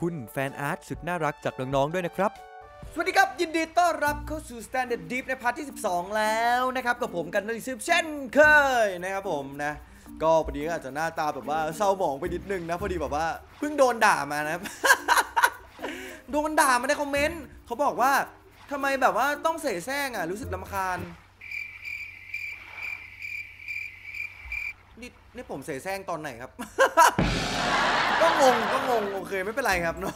คุณแฟนอาร์ตสุดน่ารักจากน้องๆด้วยนะครับ สวัสดีครับ ยินดีต้อนรับเข้าสู่ Standard Deep ในพาร์ทที่ 12 แล้วนะครับ กับผมกันนริซึมเช่นเคยนะครับผมนะ ก็วันนี้ก็อาจจะหน้าตาแบบว่าเศร้าหมองไปนิดนึงนะ พอดีแบบว่าเพิ่งโดนด่ามานะโดนด่ามาในคอมเมนต์เขาบอกว่าทำไมแบบว่าต้องเสแสร้งอะรู้สึกลำคาญ นี่ผมเสแสร้งตอนไหนครับ ก็งงก็งงโอเคไม่เป็นไรครับเนาะ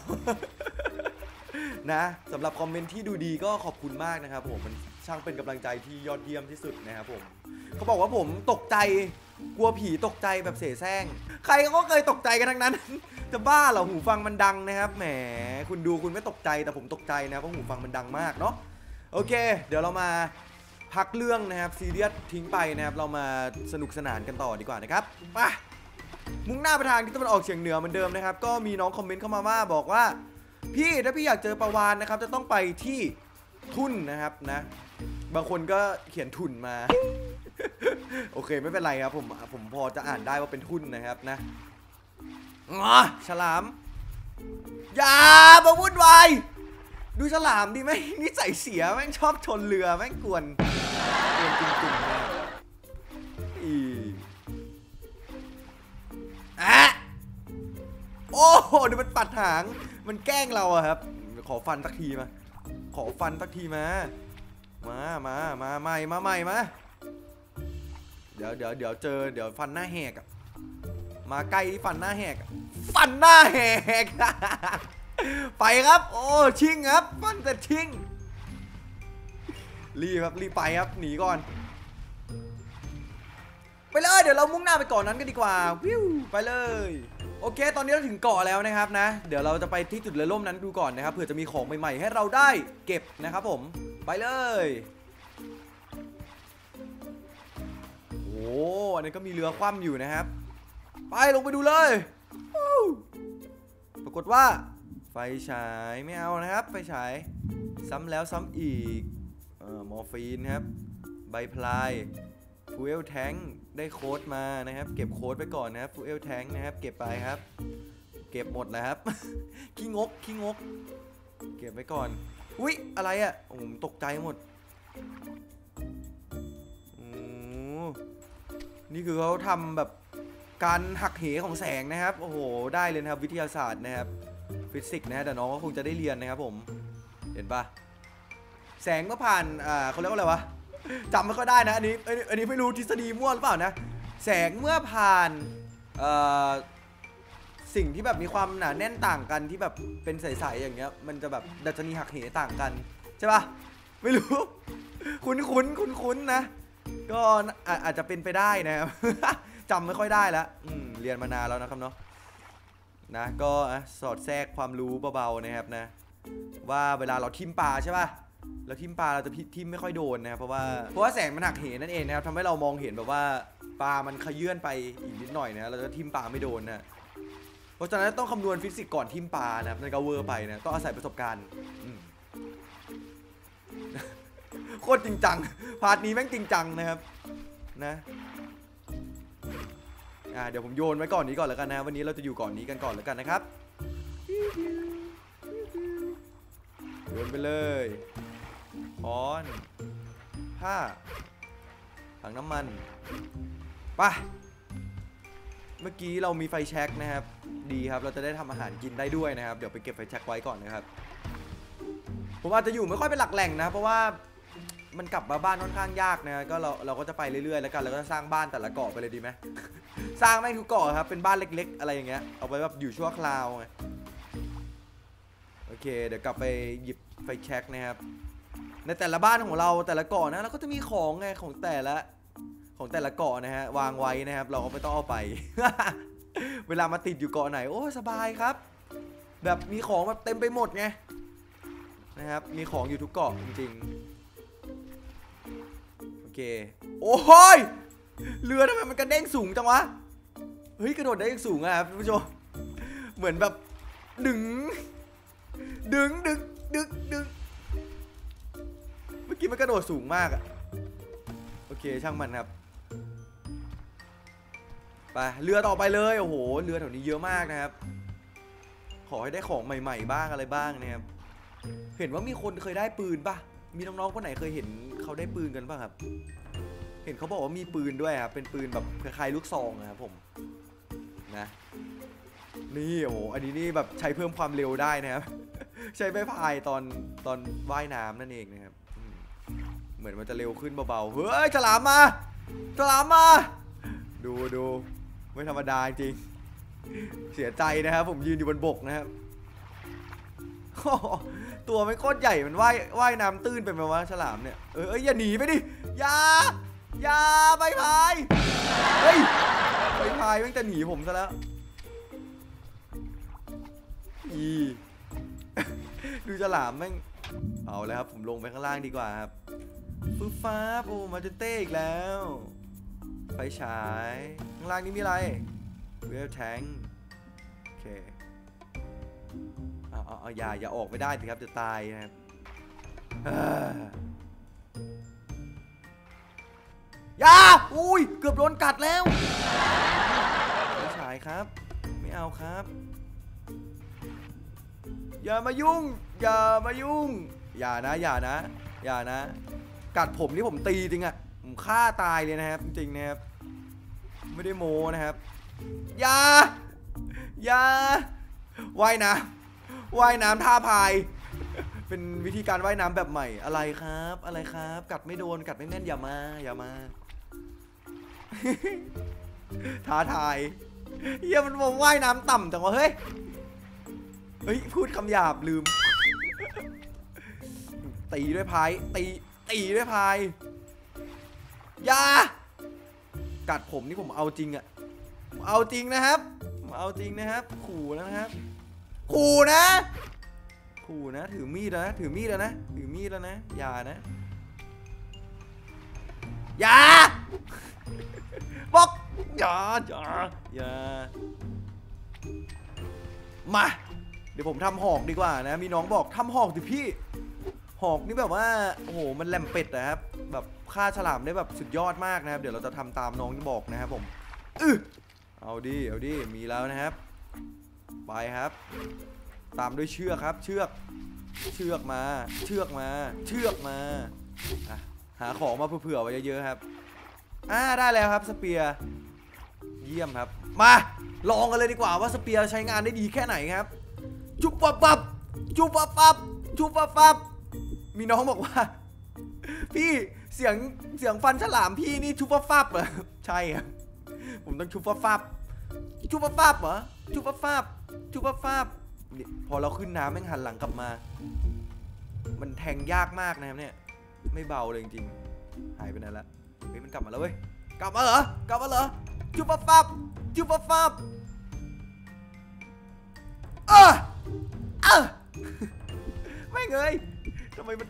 นะสำหรับคอมเมนต์ที่ดูดีก็ขอบคุณมากนะครับผมมันช่างเป็นกำลังใจที่ยอดเยี่ยมที่สุดนะครับผมเขาบอกว่าผมตกใจกลัวผีตกใจแบบเสแสร้ง ใครก็เคยตกใจกันทั้งนั้น จะบ้าเหรอหูฟังมันดังนะครับแหมคุณดูคุณไม่ตกใจแต่ผมตกใจนะเพราะหูฟังมันดังมากเนาะโอเค เดี๋ยวเรามา พักเรื่องนะครับซีเรียสทิ้งไปนะครับเรามาสนุกสนานกันต่อดีกว่านะครับไปมุ่งหน้าไปทางที่ตะวันออกเฉียงเหนือเหมือนเดิมนะครับ ก็มีน้องคอมเมนต์เข้ามาว่าบอกว่า พี่ถ้าพี่อยากเจอปลาวานนะครับ จะต้องไปที่ทุ่นนะครับนะ บางคนก็เขียนทุนมา โอเคไม่เป็นไรครับผมผมพอจะอ่านได้ว่าเป็นทุนนะครับนะอ๋อฉลาม อย่ามาวุ่นวายดูฉลามดิแม่งนิสัยเสียแม่งชอบชนเรือแม่งกวน กวนจริงๆนะอีอะโอ้โหดูมันปัดหาง มันแกล้งเราอะครับ ขอฟันสักทีมา ขอฟันสักทีมา มา มา มาใหม่ มาใหม่ มา เดี๋ยวเดี๋ยวเดี๋ยวเจอ เดี๋ยวฟันหน้าแหกอะมาใกล้ฟันหน้าแหก ฟันหน้าแหก ไปครับ โอ้ ชิงครับ ฟันแต่ชิง รีบครับรีบไปครับหนีก่อน ไปเลยเดี๋ยวเรามุ่งหน้าไปเก่อนนั้นกันดีกว่าวิวไปเลยโอเค ตอนนี้เราถึงเกาะแล้วนะครับนะ เดี๋ยวเราจะไปที่จุดเรือล่มนั้นดูก่อนนะครับ เผื่อจะมีของใหม่ๆ ให้เราได้เก็บนะครับผม ไปเลย โอ้อันนี้ก็มีเรือคว่ำอยู่นะครับ ไปลงไปดูเลย ปรากฏว่า ไฟฉายไม่เอานะครับ ไฟฉาย ซ้ำแล้วซ้ำอีก มอร์ฟีนครับ ใบพลายฟูเอลแทงได้โค้ดมานะครับ เก็บโค้ดไปก่อนนะครับฟูเอลแทงนะครับ เก็บไปครับ เก็บหมดแล้วครับขี้งกขี้งก เก็บไว้ก่อน อุ๊ย อะไรอะ่ะผมตกใจหมดนี่คือเขาทำแบบการหักเหของแสงนะครับ โอ้โห ได้เลยนะครับ วิทยาศาสตร์นะครับ ฟิสิกส์นะฮะแต่น้องก็คงจะได้เรียนนะครับผม เห็นปะ แสงเมื่อผ่านอ่าเขาเรียกว่าอะไรวะจำไม่ค่อยได้นะอันนี้อันนี้ไม่รู้ทฤษฎีมั่วหรือเปล่านะ แสงเมื่อผ่านอ่อสิ่งที่แบบมีความหนาแน่นต่างกันที่แบบเป็นใสๆอย่างเงี้ย มันจะแบบดัชนีหักเหต่างกันใช่ปะไม่รู้ คุ้นคุ้นคุ้นคุ้นๆนะ ก็อาอาจจะเป็นไปได้นะครับจำไม่ค่อยได้แล้วอืมเรียนมานานแล้วนะครับเนาะนะก็สอดแทรกความรู้เบาๆนะครับนะ ว่าเวลาเราทิมปลาใช่ปะ เราทิมปลาเราจะพิทิมไม่ค่อยโดนนะครับเพราะว่าเพราะว่าแสงมันหักเหนั่นเองนะครับทำให้เรามองเห็นแบบว่าปลามันขยื่นไปอีกนิดหน่อยนะเราจะทิมปลาไม่โดนนะเพราะฉะนั้นต้องคำนวณฟิสิกส์ก่อนทิมปลานะครับนั่นก็เวอร์ไปนะต้องอาศัยประสบการณ์อืมโคตรจริงจังพาร์ทนี้แม่งจริงจังนะครับนะอ่าเดี๋ยวผมโยนไว้ก่อนนี้ก่อนแล้วกันนะ วันนี้เราจะอยู่ก่อนนี้กันก่อนแล้วกันนะครับ โยนไปเลยค้อนผ้าถังน้ำมันไปเมื่อกี้เรามีไฟแช็กนะครับ ดีครับ เราจะได้ทำอาหารกินได้ด้วยนะครับ เดี๋ยวไปเก็บไฟแช็กไว้ก่อนนะครับ ผมอาจจะอยู่ไม่ค่อยเป็นหลักแหล่งนะ เพราะว่ามันกลับมาบ้านค่อนข้างยากนะก็เราเราก็จะไปเรื่อยๆ แล้วกันแล้วก็สร้างบ้านแต่ละเกาะไปเลยดีไหมสร้างแม่งทุกเกาะครับ เป็นบ้านเล็ก ๆ อะไรอย่างเงี้ย เอาไว้แบบอยู่ชั่วคราวไง เค เดี๋ยวกลับไปหยิบไฟแช็กนะครับ ในแต่ละบ้านของเราแต่ละเกาะนะเราก็จะมีของไงของแต่ละของแต่ละเกาะนะฮะวางไว้นะครับ เราก็ไม่ต้องเอาไป เวลามาติดอยู่เกาะไหนโอ้สบายครับ แบบมีของแบบเต็มไปหมดไงนะครับมีของอยู่ทุกเกาะจริงๆโอเคโอ้ยเรือทำไมมันกระเด้งสูงจังวะเฮ้ยกระโดดได้ยังสูงอะครับท่านผู้ชมเหมือนแบบดึง ดึงดึงดึงดึงเมื่อกี้มันกระโดดสูงมากอะโอเคช่างมันครับไปเรือต่อไปเลยโอ้โหเรือแถวนี้เยอะมากนะครับ ขอให้ได้ของใหม่ ๆ บ้างอะไรบ้างนะครับเห็นว่ามีคนเคยได้ปืนปะมีน้องๆคนไหนเคยเห็นเขาได้ปืนกันปะครับ เห็นเขาบอกว่ามีปืนด้วยครับเป็นปืนแบบคล้ายๆลูกซองนะครับผมนะนี่โอ้โหอันนี้นี่แบบใช้เพิ่มความเร็วได้นะครับ ใช้ไม้พายตอนตอนว่ายน้ำนั่นเองนะครับเหมือนมันจะเร็วขึ้นเบาๆ เฮ้ยฉลามมาฉลามมา ดูดูไม่ธรรมดาจริง เสียใจนะครับ ผมยืนอยู่บนบกนะครับ ตัวไม่โคตรใหญ่มันว่ายว่ายน้ำตื้นเป็นไหมวะฉลามเนี่ย เอออยอย่าหนีไปดิ อย่า อย่าใบพาย เฮ้ยใบพายแม่งจะหนีผมซะแล้วอี ดูฉลามแม่ง เอาแล้วครับ ผมลงไปข้างล่างดีกว่าครับฟึบฟ้าโอ้มาเจนเต้อีกแล้ว ไฟฉาย ข้างล่างนี้มีอะไรเวลแทงโอเคเอาเอาเอาอย่าอย่าออกไม่ได้สิครับจะตายนะครับอย่าอุ้ย เกือบโดนกัดแล้วไฟฉายครับ ไม่เอาครับ อย่ามายุ่ง อย่ามายุ่ง อย่านะ อย่านะ อย่านะ กัดผมนี่ผมตีจริงอะผมฆ่าตายเลยนะครับ จริงๆนะครับ ไม่ได้โมนะครับ อย่า อย่า ว่ายน้ำว่ายน้ำท่าพาย เป็นวิธีการว่ายน้ำแบบใหม่ อะไรครับ อะไรครับ กัดไม่โดน กัดไม่แม่น อย่ามา อย่ามา ท้าทายเฮียมันบอกว่ายน้ำต่ำจังวะเฮ้ย เฮ้ย พูดคำหยาบลืม ตีด้วยพายตีตีด้วยพายยากัดผมนี่ผมเอาจริงอะผมเอาจริงนะครับผมเอาจริงนะครับ ขู่แล้วนะครับ ขู่นะ ขู่นะ ถือมีดแล้วนะถือมีดแล้วนะถือมีดแล้วนะอย่านะอย่าบอกอย่าอย่าอย่ามา เดี๋ยวผมทำหอกดีกว่านะ มีน้องบอกทำหอกดิพี่ หอกนี่แบบว่าโอ้โหมันแหลมเป็ดนะครับแบบฆ่าฉลามได้แบบสุดยอดมากนะครับ เดี๋ยวเราจะทำตามน้องที่บอกนะครับผมอือเอาดิเอาดิมีแล้วนะครับ ไปครับ ตามด้วยเชือกครับ เชือก เชือกมา เชือกมา เชือกมาหาของมาเผื่อๆไว้เยอะๆครับอ่าได้แล้วครับสเปียร์เยี่ยมครับ มาลองกันเลยดีกว่าว่าสเปียร์ใช้งานได้ดีแค่ไหนครับ จุบปับปับจุบปับปับจุบปับปับ มีน้องบอกว่า พี่เสียงเสียงฟันฉลามพี่นี่ชุบปับปับเหรอใช่ครับผมต้องชุบปับปับชุบปับปับเหรอชุบปับปับชุบปับปับพอเราขึ้นน้ำแม่งหันหลังกลับมา มันแทงยากมากนะครับเนี่ย ไม่เบาเลยจริงๆหายไปไหนละเฮ้ยมันกลับมาแล้วเว้ยกลับมาเหรอกลับมาเหรอชุบปับปับชุบปับปับเออเออไม่เงย ทำไมมัน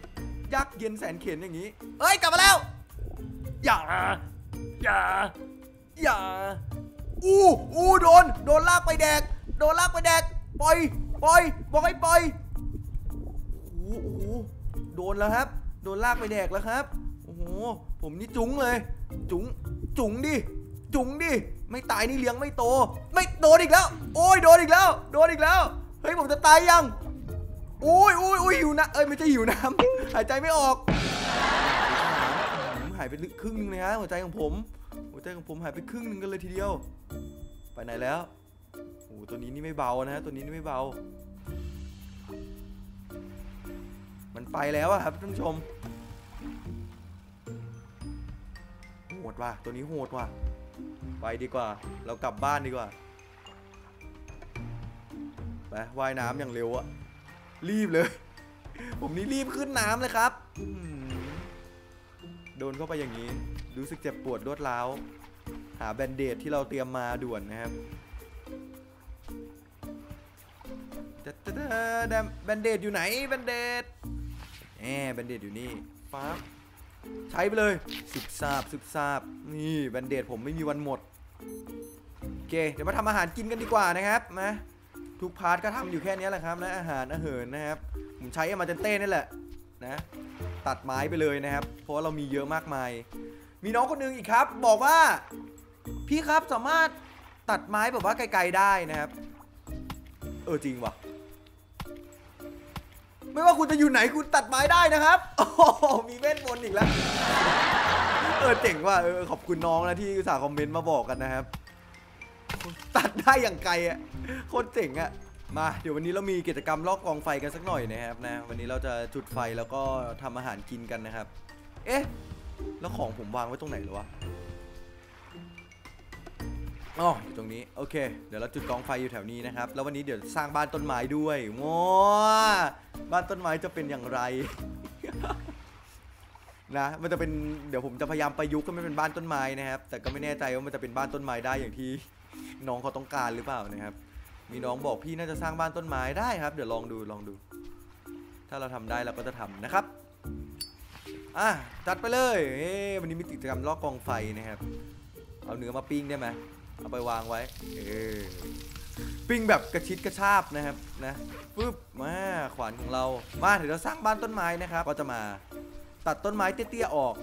ยักษ์เย็นแสนเข็นอย่างนี้ เอ้ยกลับมาแล้ว อย่า อย่า อย่า อู้อู้โดน โดนลากไปแดก โดนลากไปแดก ปล่อย ปล่อย บอกให้ปล่อยโอ้โหโอ้โหโดนแล้วครับ โดนลากไปแดกแล้วครับ โอ้โห ผมนี่จุ๋งเลย จุ๋ง จุ๋งดิ จุ๋งดิ ไม่ตายนี่เลี้ยงไม่โต ไม่โดนอีกแล้ว โอ้ยโดนอีกแล้ว โดนอีกแล้ว เฮ้ยผมจะตายยัง อุ้ยอุ้ยอุ้ยหิวน้ำเอ้ยไม่ใช่หิวน้ำหายใจไม่ออกผมหายไปครึ่งนึงเลยฮะหัวใจของผม หัวใจของผมหายไปครึ่งนึงกันเลยทีเดียว ไปไหนแล้วโอ้ตัวนี้นี่ไม่เบานะฮะตัวนี้นี่ไม่เบา มันไปแล้วอะครับท่านผู้ชมโหดว่ะตัวนี้โหดว่ะไปดีกว่า เรากลับบ้านดีกว่าไปว่ายน้ำอย่างเร็วอะ รีบเลย ผมนี่รีบขึ้นน้ำเลยครับโดนเข้าไปอย่างนี้ รู้สึกเจ็บปวดรวดร้าว หาแบนเดดที่เราเตรียมมาด่วนนะครับจะจะแบนเดดอยู่ไหนแบนเดดแหมแบนเดดอยู่นี่ฟ้าใช้ไปเลยสุบซาบสุบซาบนี่แบนเดดผมไม่มีวันหมดโอเคเดี๋ยวมาทำอาหารกินกันดีกว่านะครับมา ทุกพาร์ทก็ทำอยู่แค่นี้แหละครับนะอาหารอาเหินนะครับ ผมใช้อามาเจนเต้นี่แหละนะตัดไม้ไปเลยนะครับ เพราะว่าเรามีเยอะมากมาย มีน้องคนหนึงอีกครับ บอกว่าพี่ครับสามารถตัดไม้แบบว่าไกลๆได้นะครับ เออจริงว่ะ ไม่ว่าคุณจะอยู่ไหนคุณตัดไม้ได้นะครับโอ้โหมีเวทมนต์อีกแล้วเออเจ๋งว่ะเออขอบคุณน้องนะที่อุตส่าห์คอมเมนต์มาบอกกันนะครับ ตัดได้อย่างไกลอะโคตรเจ๋งอะมาเดี๋ยววันนี้เรามีกิจกรรมลอกกองไฟกันสักหน่อยนะครับนะ วันนี้เราจะจุดไฟแล้วก็ทำอาหารกินกันนะครับ เอ๊ะแล้วของผมวางไว้ตรงไหนหรอวะอ๋ออยู่ตรงนี้โอเค เดี๋ยวเราจุดกองไฟอยู่แถวนี้นะครับ แล้ววันนี้เดี๋ยวสร้างบ้านต้นไม้ด้วยว้าบ้านต้นไม้จะเป็นอย่างไรนะมันจะเป็นเดี๋ยวผมจะพยายามประยุกต์ให้มันเป็นบ้านต้นไม้นะครับ แต่ก็ไม่แน่ใจว่ามันจะเป็นบ้านต้นไม้ได้อย่างที่ น้องเขาต้องการหรือเปล่านะครับ มีน้องบอกพี่น่าจะสร้างบ้านต้นไม้ได้ครับ เดี๋ยวลองดูลองดู ถ้าเราทำได้เราก็จะทำนะครับอะจัดไปเลยเอ้วันนี้มีกิจกรรมลอกกองไฟนะครับ เอาเนื้อมาปิ้งได้ไหมเอาไปวางไว้เออปิ้งแบบกระชิดกระชาบนะครับนะปึ๊บมาขวานของเรามาเดี๋ยวเราสร้างบ้านต้นไม้นะครับ ก็จะมาตัดต้นไม้เตี้ยๆออก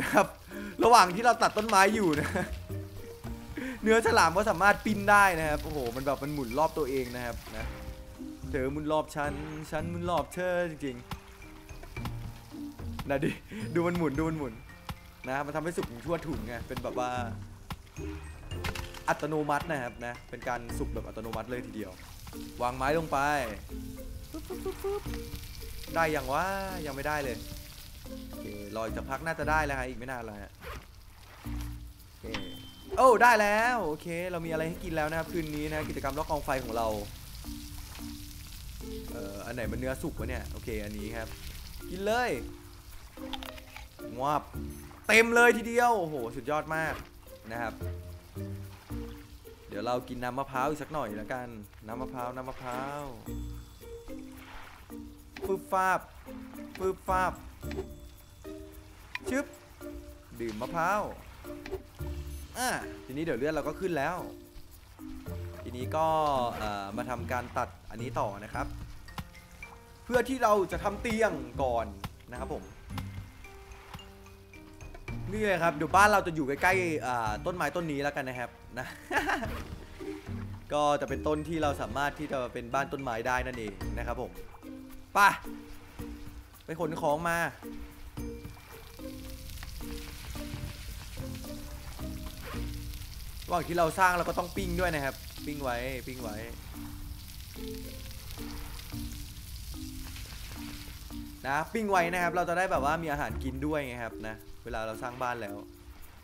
นะครับ ระหว่างที่เราตัดต้นไม้อยู่นะ เนื้อฉลามก็สามารถปิ้นได้นะครับโอ้โหมันแบบมันหมุนรอบตัวเองนะครับนะเธอหมุนรอบฉันฉันหมุนรอบเธอจริงๆนะดิดูมันหมุนดูมันหมุนนะมันทำให้สุกทั่วถุงไงเป็นแบบว่าอัตโนมัตินะครับนะเป็นการสุกแบบอัตโนมัติเลยทีเดียว วางไม้ลงไปได้อยังว่ายังไม่ได้เลยโอเครออีกสักพักน่าจะได้แล้วฮะอีกไม่นานแล้วฮะโอเค โอ้ได้แล้วโอเค เรามีอะไรให้กินแล้วนะครับคืนนี้นะกิจกรรมล็อกกองไฟของเราเอ่ออันไหนมันเนื้อสุกวะเนี่ยโอเคอันนี้ครับ กินเลยงวบเต็มเลยทีเดียวโอ้โหสุดยอดมากนะครับ เดี๋ยวเรากินน้ำมะพร้าวอีกสักหน่อยแล้วกันน้ำมะพร้าวน้ำมะพร้าวฟืบฟาบฟืบฟาบชึบดื่มมะพร้าว อะทีนี้เดี๋ยวเลือดเราก็ขึ้นแล้ว ทีนี้ก็มาทำการตัดอันนี้ต่อนะครับ เพื่อที่เราจะทำเตียงก่อนนะครับผมนี่เลยครับเดี๋ยวบ้านเราจะอยู่ใกล้ๆต้นไม้ต้นนี้แล้วกันนะครับนะ ก็จะเป็นต้นที่เราสามารถที่จะเป็นบ้านต้นไม้ได้นั่นเองนะครับผมไป่ะไปขนของมา ระหว่างที่เราสร้างเราก็ต้องปิ้งด้วยนะครับ ปิ้งไว้ปิ้งไว้ นะปิ้งไว้นะครับ เราจะได้แบบว่ามีอาหารกินด้วยไงครับนะเวลาเราสร้างบ้านแล้ว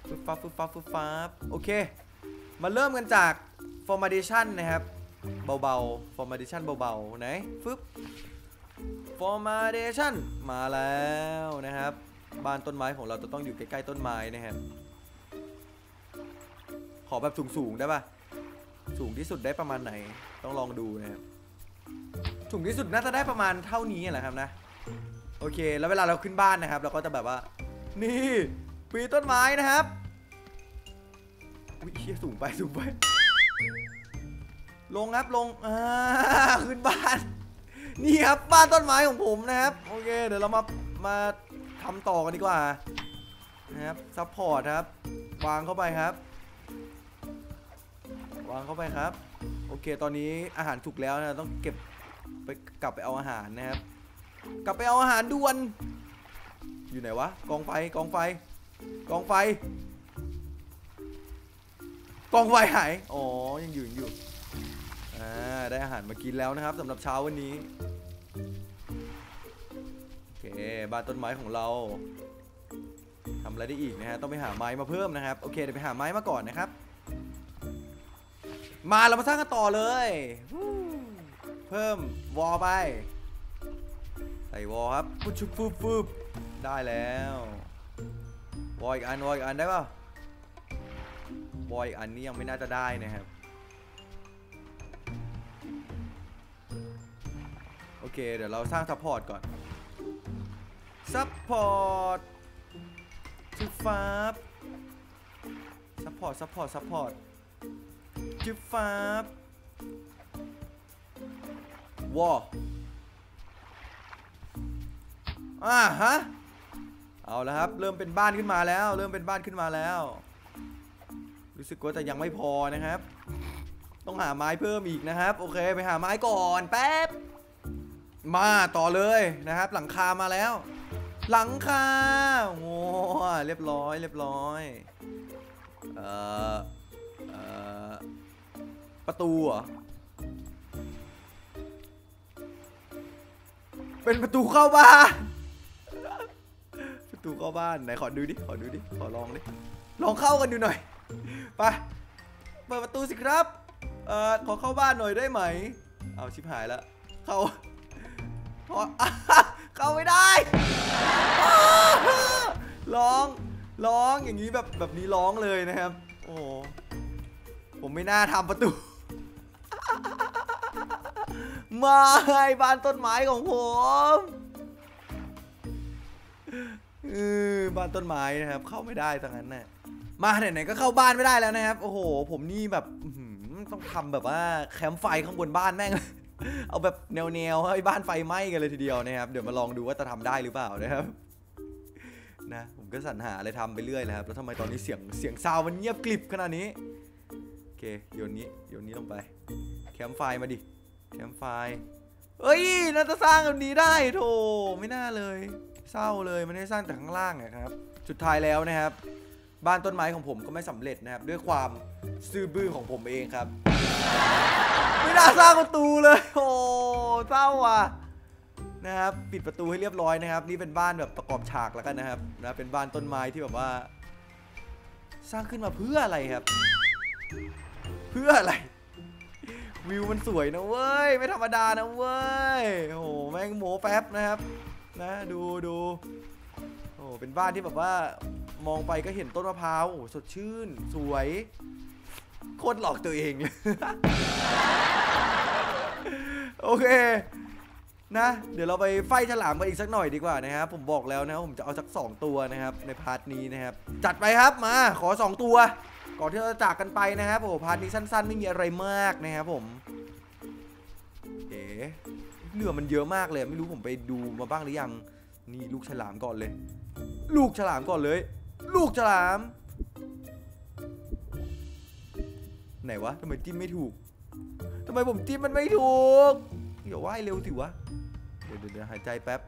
ฟึบฟับฟึบฟับฟึบฟับโอเค มาเริ่มกันจาก formation นะครับ เบาๆ formation เบาๆไหนฟึบ formation มาแล้วนะครับ บ้านต้นไม้ของเราจะต้องอยู่ใกล้ๆต้นไม้นะครับ อแบบสูงๆได้ปะสูงที่สุดได้ประมาณไหน ต้องลองดูนะครับสูงที่สุดน่าจะได้ประมาณเท่านี้แหละครับนะ โอเค แล้วเวลาเราขึ้นบ้านนะครับ เราก็จะแบบว่า นี่ปีต้นไม้นะครับอุ้ยเียสูงไปสูงไป ลงครับลงอ่าขึ้นบ้าน นี่ครับบ้านต้นไม้ของผมนะครับ โอเค เดี๋ยวเรามามาทำต่อกันดีกว่านะครับซัพพอร์ตครับ วางเข้าไปครับ วางเข้าไปครับ โอเค ตอนนี้อาหารถูกแล้วนะต้องเก็บไปกลับไปเอาอาหารนะครับ กลับไปเอาอาหารด่วน อยู่ไหนวะกองไฟกองไฟกองไฟกองไฟหายอ๋อยังอยู่ยังอยู่อ่าได้อาหารมากินแล้วนะครับสำหรับเช้าวันนี้โอเคบ้านต้นไม้ของเราทำอะไรได้อีกนะฮะต้องไปหาไม้มาเพิ่มนะครับโอเคเดี๋ยวไปหาไม้มาก่อนนะครับ มาเรามาสร้างกันต่อเลย เพิ่มวอลไป ใส่วอลครับปุ๊บชุบฟุบฟุบได้แล้ว วอลอีกอันวอลอีกอันได้ป่ะวอลอีกอันนี้ยังไม่น่าจะได้นะครับโอเค เดี๋ยวเราสร้างซัพพอร์ตก่อน ซัพพอร์ตชุบฟ้าซัพพอร์ตซัพพอร์ตซัพพอร์ต ชุบฟ้าบวออ่าฮะ เอาแล้วครับ เริ่มเป็นบ้านขึ้นมาแล้ว เริ่มเป็นบ้านขึ้นมาแล้ว รู้สึกว่าจะยังไม่พอนะครับ ต้องหาไม้เพิ่มอีกนะครับ โอเค ไปหาไม้ก่อนแป๊บ มาต่อเลยนะครับ หลังคามาแล้ว หลังคาโอ้เรียบร้อย เรียบร้อย เอ่อ เอ่อ ประตูเหรอ เป็นประตูเข้าบ้าน ประตูเข้าบ้าน ไหนขอดูดิ ขอดูดิ ขอลองดิ ลองเข้ากันดูหน่อย ไป เปิดประตูสิครับ เอ่อ ขอเข้าบ้านหน่อยได้ไหม เอาชิบหายแล้ว เข้าพอเข้าไม่ได้ ร้อง ร้องอย่างนี้แบบแบบนี้ร้องเลยนะครับ โอ้โหผมไม่น่าทำประตู ไม่บ้านต้นไม้ของผมออบ้านต้นไม้นะครับ เข้าไม่ได้ทั้งนั้นน่ะมาไหนๆก็เข้าบ้านไม่ได้แล้วนะครับ โอ้โห ผมนี่แบบต้องทำแบบว่าแคมป์ไฟข้างบนบ้านแม่ง เอาแบบแนวๆให้บ้านไฟไหม้กันเลยทีเดียวนะครับ เดี๋ยวมาลองดูว่าจะทำได้หรือเปล่านะครับนะผมก็สรรหาอะไรทำไปเรื่อยนะครับแล้วทำไมตอนนี้เสียงเสียงซาวมันเงียบกริบขนาดนี้ เคโยนนี้โยนนี้ลงไป แคมไฟมาดิ แคมไฟเอ้ยน่าจะสร้างแบบนี้ได้โถไม่น่าเลย เศร้าเลยมันได้สร้างแต่ข้างล่างอะครับ สุดท้ายแล้วนะครับ บ้านต้นไม้ของผมก็ไม่สำเร็จนะครับ ด้วยความซื่อบื้อของผมเองครับ ไม่น่าสร้างประตูเลยโอ้เศร้าว่ะนะครับปิดประตูให้เรียบร้อยนะครับ นี่เป็นบ้านแบบประกอบฉากแล้วกันนะครับนะเป็นบ้านต้นไม้ที่แบบว่า สร้างขึ้นมาเพื่ออะไรครับ เพื่ออะไร วิวมันสวยนะเว้ย ไม่ธรรมดานะเว้ย โอ้โห แม่งโมแป๊บนะครับ นะ ดูดูโอ้โหเป็นบ้านที่แบบว่ามองไปก็เห็นต้นมะพร้าว โอ้สดชื่น สวย โคตรหลอกตัวเองเลย โอเคนะ เดี๋ยวเราไปไฟฉลามกันอีกสักหน่อยดีกว่านะครับ ผมบอกแล้วนะ ผมจะเอาสัก 2 ตัวนะครับ ในพาร์ทนี้นะครับ จัดไปครับมา ขอ 2 ตัว ก่อนที่เราจะจากกันไปนะครับโอ้โหพาร์ทนี้สั้น ๆ ไม่มีอะไรมากนะครับผมเอ๋เรือมันเยอะมากเลย ไม่รู้ผมไปดูมาบ้างหรือยัง นี่ลูกฉลามก่อนเลย ลูกฉลามก่อนเลย ลูกฉลาม ไหนวะทำไมจิ้มไม่ถูกทำไมผมจิ้มมันไม่ถูกเดี๋ยวว่ายเร็วสิวะเดี๋ยวเดี๋ยวเดี๋ยวหายใจแป๊บ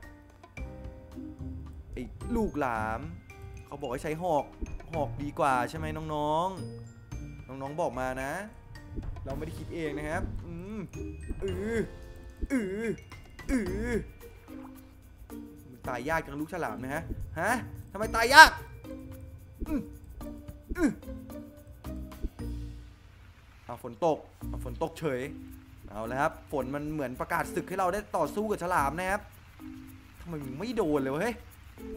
ไอ้ลูกหลาม เขาบอกให้ใช้หอกหอกดีกว่าใช่ไหมน้องๆ น้องๆบอกมานะ เราไม่ได้คิดเองนะครับ อืมอืออืออือตายยากจังลูกฉลามนะฮะ ฮะทำไมตายยากอืมอือเอาฝนตกเอาฝนตกเฉย เอาแล้วครับ ฝนมันเหมือนประกาศศึกให้เราได้ต่อสู้กับฉลามนะครับทำไมมึงไม่โดนเลยวะเฮ้ย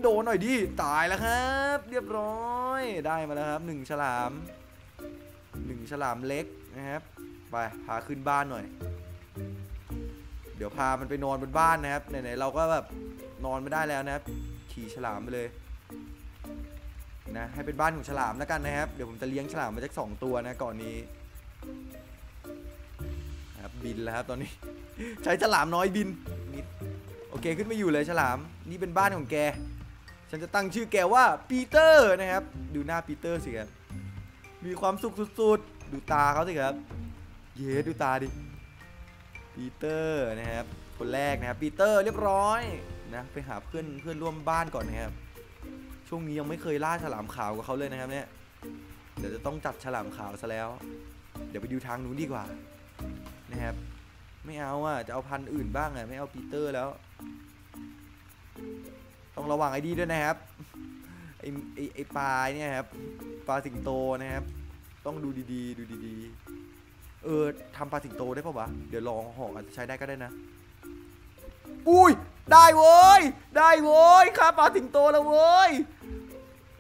โดนหน่อยดิตายแล้วครับ เรียบร้อยได้มาแล้วครับหนึ่งฉลามหนึ่งฉลามเล็กนะครับไปพาขึ้นบ้านหน่อย เดี๋ยวพามันไปนอนบนบ้านนะครับไหนๆเราก็แบบนอนไม่ได้แล้วนะครับ ขี่ฉลามไปเลยนะให้เป็นบ้านของฉลามแล้วกันนะครับ เดี๋ยวผมจะเลี้ยงฉลามมาสักสองตัวนะก่อนนี้ครับบินแล้วครับตอนนี้ ใช้ฉลามน้อยบินนิดโอเคขึ้นมาอยู่เลยฉลาม นี่เป็นบ้านของแก ฉันจะตั้งชื่อแกว่าปีเตอร์นะครับ ดูหน้าปีเตอร์สิครับ มีความสุขสุดๆ ดูตาเขาสิครับ เย้ดูตาดิ ปีเตอร์นะครับ คนแรกนะครับปีเตอร์เรียบร้อยนะ ไปหาเพื่อนเพื่อนร่วมบ้านก่อนนะครับ ช่วงนี้ยังไม่เคยล่าฉลามขาวกับเขาเลยนะครับเนี่ย เดี๋ยวจะต้องจัดฉลามขาวซะแล้ว เดี๋ยวไปดูทางนู้นดีกว่านะครับ ไม่เอาอะ จะเอาพันธุ์อื่นบ้างอะ ไม่เอาปีเตอร์แล้ว ต้องระวังไอ้ดีด้วยนะครับไอ้ไอ้ไอ้ปลาเนี่ยครับปลาสิงโตนะครับ ต้องดูดีๆ ดูดีๆ เออทำปลาสิงโตได้ปะวะเดี๋ยวลองหอกอาจจะใช้ได้ก็ได้นะอุ้ยได้โว้ยได้โว้ยฆ่าปลาสิงโตแล้วเว้ย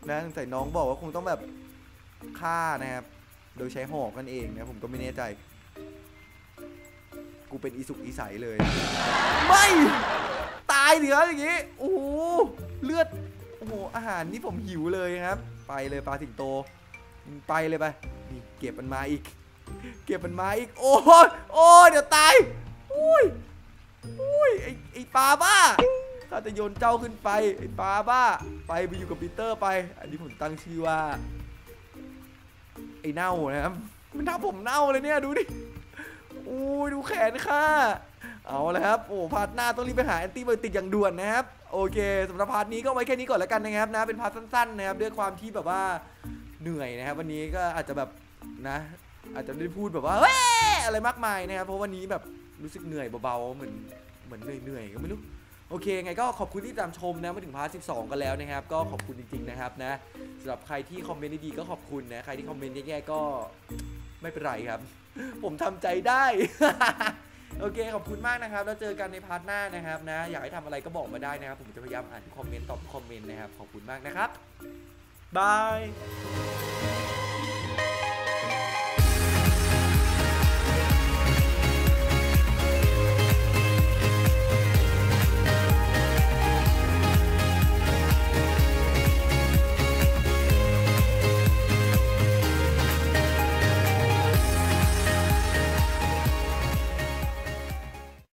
นะสงสัยน้องบอกว่าคงต้องแบบฆ่านะครับ โดยใช้หอกกันเองนะผมก็ไม่แน่ใจ กูเป็นอีสุกอีใสเลย ไม่ายเหลืออย่างงี้โอ้โหเลือดโอ้โหอาหารนี่ผมหิวเลยครับ ไปเลยปลาสิงโตไปเลยไปนี่เก็บมันมาอีก เก็บมันมาอีก โอ้ยโอ้ยเดี๋ยวตายอุ้ยอุ้ยไอไอปลาบ้าถ้าจะโยนเจ้าขึ้นไปไอปลาบ้า ไปไปอยู่กับปีเตอร์ไป อันนี้ผมตั้งชื่อว่า ไอเน่านะครับมันทำผมเน่าเลยเนี่ยดูดิอู้ยดูแขนข้า เอาละครับโอ้พาร์ทหน้าต้องรีบไปหาแอนตี้ไบโอติกอย่างด่วนนะครับโอเคสำหรับพาร์ทนี้ก็ไว้แค่นี้ก่อนแล้วกันนะครับนะเป็นพาร์ทสั้นๆนะครับด้วยความที่แบบว่าเหนื่อยนะครับ วันนี้ก็อาจจะแบบนะ อาจจะไม่ได้พูดแบบว่าเฮ้ยอะไรมากมายนะครับเพราะวันนี้แบบรู้สึกเหนื่อยเบาๆเหมือนเหมือนเหนื่อยๆก็ไม่รู้โอเคไงก็ขอบคุณที่ตามชมนะมาถึงพาร์ท12 กันแล้วนะครับ ก็ขอบคุณจริงๆนะครับนะสำหรับใครที่คอมเมนต์ดีๆก็ขอบคุณนะใครที่คอมเมนต์แย่ๆก็ไม่เป็นไรครับ ผมทำใจได้ โอเคขอบคุณมากนะครับ แล้วเจอกันในพาร์ทหน้านะครับนะ อยากให้ทำอะไรก็บอกมาได้นะครับ ผมจะพยายามอ่านคอมเมนต์ตอบคอมเมนต์นะครับ ขอบคุณมากนะครับบาย